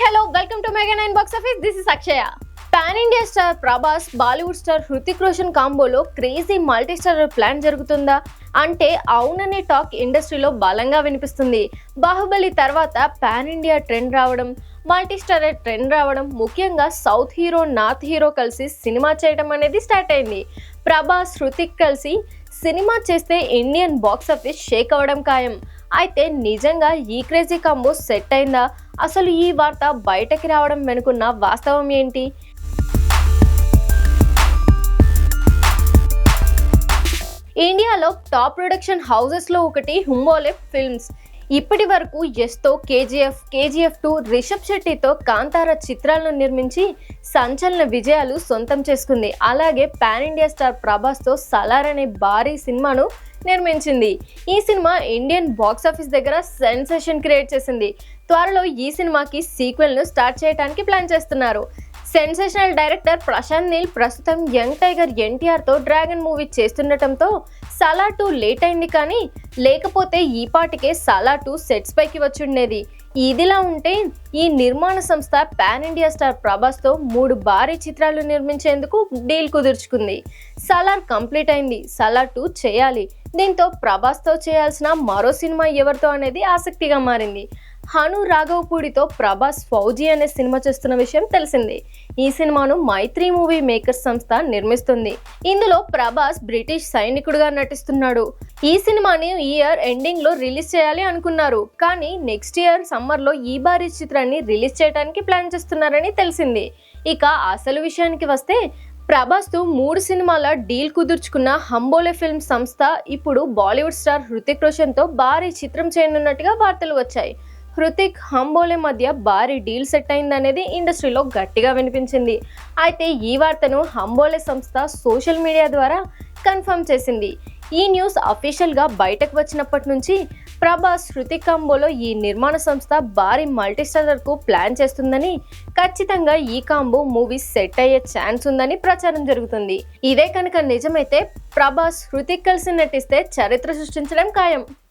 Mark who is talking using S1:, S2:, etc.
S1: Hello welcome to mega nine box office this is Akshaya pan India star Prabhas Bollywood star Hrithik Roshan కాంబోలో crazy multi star plan జరుగుతుందా? అంటే అవుననే talk ఇండస్ట్రీలో బలంగా వినిపిస్తుంది. బాహుబలి తర్వాత pan India trend రావడం multi star trend రావడం ముఖ్యంగా సౌత్ హీరో నార్త్ హీరో కలిసి సినిమా చేయడం అనేది స్టార్ట్ అయింది. ప్రభాస్ హృతిక్ కలిసి సినిమా చేస్తే ఇండియన్ బాక్స్ ఆఫీస్ షేక్ అవ్వడం ఖాయం. అయితే నిజంగా ఈ క్రేజీ కాంబో సెట్ అయిందా? అసలు ఈ వార్త బయటకి రావడం వెనుకున్న వాస్తవం ఏంటి? ఇండియాలో టాప్ ప్రొడక్షన్ హౌసెస్లో ఒకటి హుంబోలే ఫిల్మ్స్. ఇప్పటి వరకు ఎస్తో కేజీఎఫ్ కేజీఎఫ్ టూ రిషబ్ శెట్టితో కాంతార చిత్రాలను నిర్మించి సంచలన విజయాలు సొంతం చేసుకుంది. అలాగే పాన్ ఇండియా స్టార్ ప్రభాస్తో సలార్ అనే భారీ సినిమాను నిర్మించింది. ఈ సినిమా ఇండియన్ బాక్స్ ఆఫీస్ దగ్గర సెన్సేషన్ క్రియేట్ చేసింది. త్వరలో ఈ సినిమాకి సీక్వెల్ను స్టార్ట్ చేయడానికి ప్లాన్ చేస్తున్నారు. సెన్సేషనల్ డైరెక్టర్ ప్రశాంత్ నీల్ ప్రస్తుతం యంగ్ టైగర్ ఎన్టీఆర్తో డ్రాగన్ మూవీ చేస్తుండటంతో సలా టూ లేట్ అయింది కానీ లేకపోతే ఈ పాటికే సలా టూ సెట్స్ పైకి వచ్చుండేది. ఇదిలా ఉంటే ఈ నిర్మాణ సంస్థ పాన్ ఇండియా స్టార్ ప్రభాస్తో మూడు భారీ చిత్రాలు నిర్మించేందుకు డీల్ కుదుర్చుకుంది. సలార్ కంప్లీట్ అయింది. సలార్ టూ చేయాలి. దీంతో ప్రభాస్తో చేయాల్సిన మరో సినిమా ఎవరితో అనేది ఆసక్తిగా మారింది. హను రాఘవపూడితో ప్రభాస్ ఫౌజీ అనే సినిమా చేస్తున్న విషయం తెలిసింది. ఈ సినిమాను మైత్రి మూవీ మేకర్స్ సంస్థ నిర్మిస్తుంది. ఇందులో ప్రభాస్ బ్రిటిష్ సైనికుడుగా నటిస్తున్నాడు. ఈ సినిమాని ఈ ఇయర్ ఎండింగ్లో రిలీజ్ చేయాలి అనుకున్నారు. కానీ నెక్స్ట్ ఇయర్ సమ్మర్లో ఈ భారీ చిత్రాన్ని రిలీజ్ చేయడానికి ప్లాన్ చేస్తున్నారని తెలిసింది. ఇక అసలు విషయానికి వస్తే ప్రభాస్తో మూడు సినిమాల డీల్ కుదుర్చుకున్న హంబోలే ఫిల్మ్ సంస్థ ఇప్పుడు బాలీవుడ్ స్టార్ హృతిక్ రోషన్తో భారీ చిత్రం చేయనున్నట్టుగా వార్తలు వచ్చాయి. హృతిక్ హంబోలే మధ్య భారీ డీల్ సెట్ అయిందనేది ఇండస్ట్రీలో గట్టిగా వినిపించింది. అయితే ఈ వార్తను హంబోలే సంస్థ సోషల్ మీడియా ద్వారా కన్ఫర్మ్ చేసింది. ఈ న్యూస్ అఫీషియల్గా బయటకు వచ్చినప్పటి నుంచి ప్రభాస్ శృతి కాంబోలో ఈ నిర్మాణ సంస్థ భారీ మల్టీస్టారర్కు ప్లాన్ చేస్తుందని ఖచ్చితంగా ఈ కాంబో మూవీ సెట్ అయ్యే ఛాన్స్ ఉందని ప్రచారం జరుగుతుంది. ఇదే కనుక నిజమైతే ప్రభాస్ హృతిక్ కలిసి నటిస్తే చరిత్ర సృష్టించడం ఖాయం.